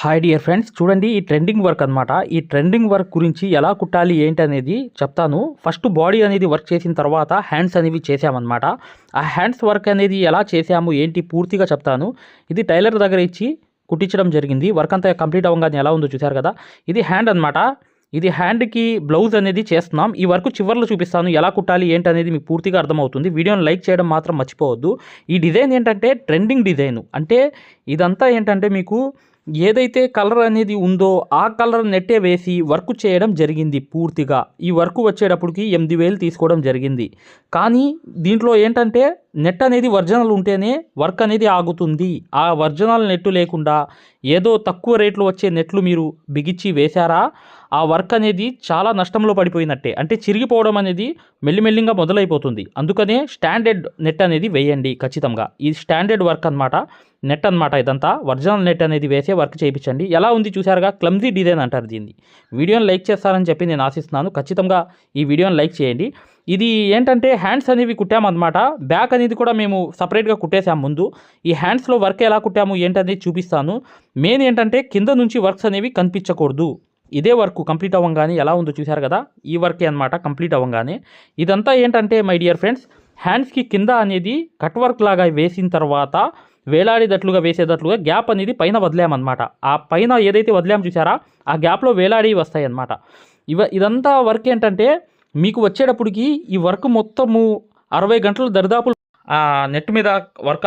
Hi dear friends చూడండి ఈ trending work అనమాట ఈ ట్రెండింగ్ వర్క్ గురించి ఎలా కుట్టాలి ఏంటి అనేది చెప్తాను. ఫస్ట్ బాడీ అనేది వర్క్ చేసిన తర్వాత హ్యాండ్స్ అనేవి చేసామన్నమాట ఆ హ్యాండ్స్ వర్క్ అనేది ఎలా చేసాము ఏంటి పూర్తిగా చెప్తాను. ఇది టైలర్ దగ్గర ఇచ్చి కుట్టించడం జరిగింది. వర్క్ అంతా కంప్లీట్ అవ్వగానే ఎలా ఉందో చూశారు కదా. ఇది హ్యాండ్ అనమాట ఇది హ్యాండ్కి బ్లౌజ్ అనేది చేస్తున్నాం. ఈ వర్క్ చివర్లో చూపిస్తాను. ఎలా కుట్టాలి ఏంటి అనేది మీకు పూర్తిగా అర్థమవుతుంది. వీడియోని లైక్ చేయడం మాత్రం మర్చిపోవద్దు. ఈ డిజైన్ ఏంటంటే ట్రెండింగ్ డిజైన్ అంటే ఇదంతా ఏంటంటే మీకు ఏదైతే కలర్ అనేది ఉందో ఆ కలర్ నెట్టే వేసి వర్క్ చేయడం జరిగింది పూర్తిగా. ఈ వర్క్ వచ్చేటప్పటికి ఎనిమిది వేలు తీసుకోవడం జరిగింది. కానీ దీంట్లో ఏంటంటే నెట్ అనేది ఒరిజినల్ ఉంటేనే వర్క్ అనేది ఆగుతుంది. ఆ ఒరిజినల్ నెట్ లేకుండా ఏదో తక్కువ రేట్లు వచ్చే నెట్లు మీరు బిగించి వేశారా? ఆ వర్క్ అనేది చాలా నష్టంలో పడిపోయినట్టే. అంటే చిరిగిపోవడం అనేది మెల్లిమెల్లిగా మొదలైపోతుంది. అందుకనే స్టాండర్డ్ నెట్ అనేది వేయండి ఖచ్చితంగా. ఈ స్టాండర్డ్ వర్క్ అన్నమాట నెట్ అన్నమాట ఇదంతా. ఒరిజినల్ నెట్ అనేది వేసే వర్క్ చేయించండి. ఎలా ఉంది చూసారుగా క్లమ్జీ డిజైన్ అంటారు దీన్ని. వీడియోని లైక్ చేస్తారని చెప్పి నేను ఆశిస్తున్నాను. ఖచ్చితంగా ఈ వీడియోని లైక్ చేయండి. ఇది ఏంటంటే హ్యాండ్స్ అనేవి కుట్టామన్నమాట. బ్యాక్ అనేది కూడా మేము సపరేట్గా కుట్టేసాము ముందు. ఈ హ్యాండ్స్లో వర్క్ ఎలా కుట్టాము ఏంటనేది చూపిస్తాను. మెయిన్ ఏంటంటే కింద నుంచి వర్క్స్ అనేవి కనిపించకూడదు. ఇదే వర్క్ కంప్లీట్ అవ్వగానే ఎలా ఉందో చూశారు కదా? ఈ వర్కే అనమాట కంప్లీట్ అవ్వగానే. ఇదంతా ఏంటంటే మై డియర్ ఫ్రెండ్స్ హ్యాండ్స్కి కింద అనేది కట్ వర్క్ లాగా వేసిన తర్వాత వేలాడేటట్లుగా వేసేటట్లుగా గ్యాప్ అనేది పైన వదిలామన్నమాట. ఆ పైన ఏదైతే వదిలాం చూసారా ఆ గ్యాప్లో వేలాడి వస్తాయి అన్నమాట ఇవ ఇదంతా వర్క్ ఏంటంటే మీకు వచ్చేటప్పటికి ఈ వర్క్ మొత్తము అరవై గంటలు దరిదాపు ఆ నెట్ మీద వర్క్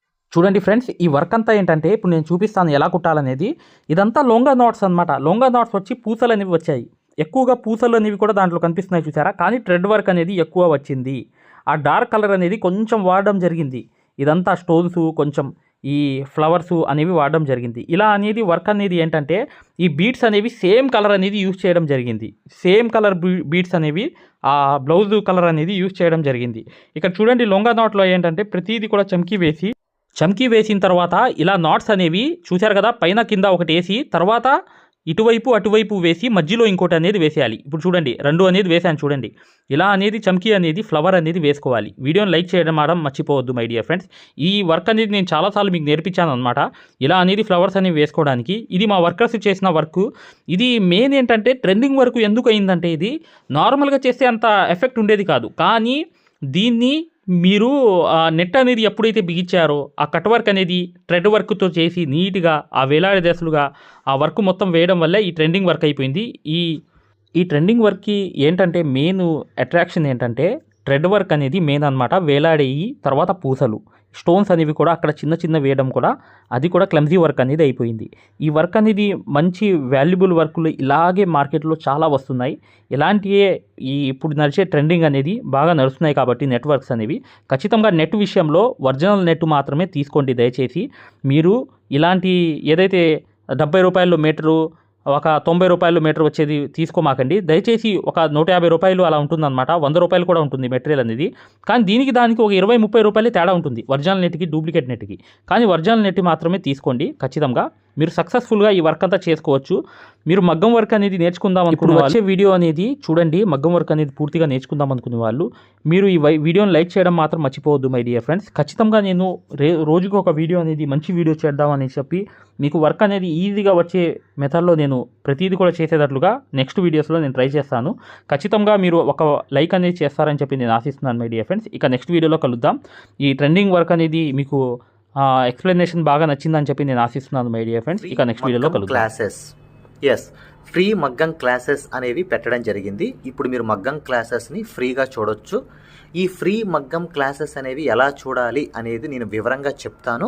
చూడండి ఫ్రెండ్స్ ఈ వర్క్ అంతా ఏంటంటే ఇప్పుడు నేను చూపిస్తాను ఎలా కుట్టాలనేది. ఇదంతా లొంగా నాట్స్ అనమాట లొంగా నాట్స్ వచ్చి పూసలు అనేవి వచ్చాయి. ఎక్కువగా పూసలు అనేవి కూడా దాంట్లో కనిపిస్తున్నాయి చూసారా? కానీ థ్రెడ్ వర్క్ అనేది ఎక్కువ వచ్చింది. ఆ డార్క్ కలర్ అనేది కొంచెం వాడడం జరిగింది. ఇదంతా స్టోన్స్ కొంచెం ఈ ఫ్లవర్స్ అనేవి వాడడం జరిగింది. ఇలా అనేది వర్క్ అనేది ఏంటంటే ఈ బీడ్స్ అనేవి సేమ్ కలర్ అనేది యూజ్ చేయడం జరిగింది. సేమ్ కలర్ బీడ్స్ అనేవి ఆ బ్లౌజ్ కలర్ అనేది యూజ్ చేయడం జరిగింది. ఇక్కడ చూడండి లొంగా నాట్లో ఏంటంటే ప్రతిదీ కూడా చమ్కి వేసి చమ్కీ వేసిన తర్వాత ఇలా నాట్స్ అనేవి చూశారు కదా పైన కింద ఒకటి వేసి తర్వాత ఇటువైపు అటువైపు వేసి మధ్యలో ఇంకోటి అనేది వేసేయాలి. ఇప్పుడు చూడండి రెండు అనేది వేసాను చూడండి. ఇలా అనేది చమ్కీ అనేది ఫ్లవర్ అనేది వేసుకోవాలి. వీడియోని లైక్ చేయడం మాత్రం మర్చిపోవద్దు మై డియర్ ఫ్రెండ్స్ ఈ వర్క్ అనేది నేను చాలాసార్లు మీకు నేర్పించాను అనమాట ఇలా అనేది ఫ్లవర్స్ అనేవి వేసుకోవడానికి. ఇది మా వర్కర్స్ చేసిన వర్క్. ఇది మెయిన్ ఏంటంటే ట్రెండింగ్ వర్క్ ఎందుకు అయిందంటే ఇది నార్మల్గా చేస్తే అంత ఎఫెక్ట్ ఉండేది కాదు. కానీ దీన్ని మీరు ఆ నెట్ అనేది ఎప్పుడైతే బిగించారో ఆ కట్ వర్క్ అనేది థ్రెడ్ వర్క్తో చేసి నీట్గా ఆ వేలాడే దశలుగా ఆ వర్క్ మొత్తం వేయడం వల్ల ఈ ట్రెండింగ్ వర్క్ అయిపోయింది. ఈ ఈ ట్రెండింగ్ వర్క్కి ఏంటంటే మెయిన్ అట్రాక్షన్ ఏంటంటే థ్రెడ్ వర్క్ అనేది మెయిన్ అనమాట వేలాడేయి తర్వాత పూసలు. స్టోన్స్ అనేవి కూడా అక్కడ చిన్న చిన్న వేయడం కూడా అది కూడా క్లమ్జీ వర్క్ అనేది అయిపోయింది. ఈ వర్క్ అనేది మంచి వాల్యుబుల్ వర్కులు ఇలాగే మార్కెట్లో చాలా వస్తున్నాయి. ఇలాంటివే ఈ ఇప్పుడు నడిచే ట్రెండింగ్ అనేది బాగా నడుస్తున్నాయి కాబట్టి నెట్వర్క్స్ అనేవి. ఖచ్చితంగా నెట్ విషయంలో ఒరిజినల్ నెట్ మాత్రమే తీసుకోండి దయచేసి. మీరు ఇలాంటి ఏదైతే డెబ్బై రూపాయలు మీటరు ఒక తొంభై రూపాయలు మీటర్ వచ్చేది తీసుకోమాకండి. దయచేసి ఒక నూట యాభై రూపాయలు అలా ఉంటుందన్నమాట. వంద రూపాయలు కూడా ఉంటుంది మెటీరియల్ అనేది. కానీ దీనికి దానికి ఒక ఇరవై ముప్పై రూపాయలే తేడా ఉంటుంది ఒరిజినల్ నెట్కి డూప్లికేట్ నెట్కి. కానీ ఒరిజినల్ నెట్ మాత్రమే తీసుకోండి ఖచ్చితంగా. మీరు సక్సెస్ఫుల్గా ఈ వర్క్ అంతా చేసుకోవచ్చు. మీరు మగ్గం వర్క్ అనేది నేర్చుకుందాం అనుకున్న వచ్చే వీడియో అనేది చూడండి. మగ్గం వర్క్ అనేది పూర్తిగా నేర్చుకుందాం అనుకునే వాళ్ళు. మీరు ఈ వీడియోని లైక్ చేయడం మాత్రం మర్చిపోవద్దు మై డియర్ ఫ్రెండ్స్. ఖచ్చితంగా నేను రే రోజుకు ఒక వీడియో అనేది మంచి వీడియో చేద్దామని చెప్పి మీకు వర్క్ అనేది ఈజీగా వచ్చే మెథడ్లో నేను ప్రతిదీ కూడా చేసేటట్లుగా నెక్స్ట్ వీడియోస్లో నేను ట్రై చేస్తాను. ఖచ్చితంగా మీరు ఒక లైక్ అనేది చేస్తారని చెప్పి నేను ఆశిస్తున్నాను మై డియర్ ఫ్రెండ్స్ ఇక నెక్స్ట్ వీడియోలో కలుద్దాం. ఈ ట్రెండింగ్ వర్క్ అనేది మీకు ఎక్స్ప్లెనేషన్ బాగా నచ్చిందని చెప్పి నేను ఆశిస్తున్నాను మై డియర్ ఫ్రెండ్స్ ఇక నెక్స్ట్ వీడియోలో కలుద్దాం. classes. Yes, ఫ్రీ మగ్గం క్లాసెస్ అనేవి పెట్టడం జరిగింది. ఇప్పుడు మీరు మగ్గం క్లాసెస్ని ఫ్రీగా చూడొచ్చు. ఈ ఫ్రీ మగ్గం క్లాసెస్ అనేవి ఎలా చూడాలి అనేది నేను వివరంగా చెప్తాను.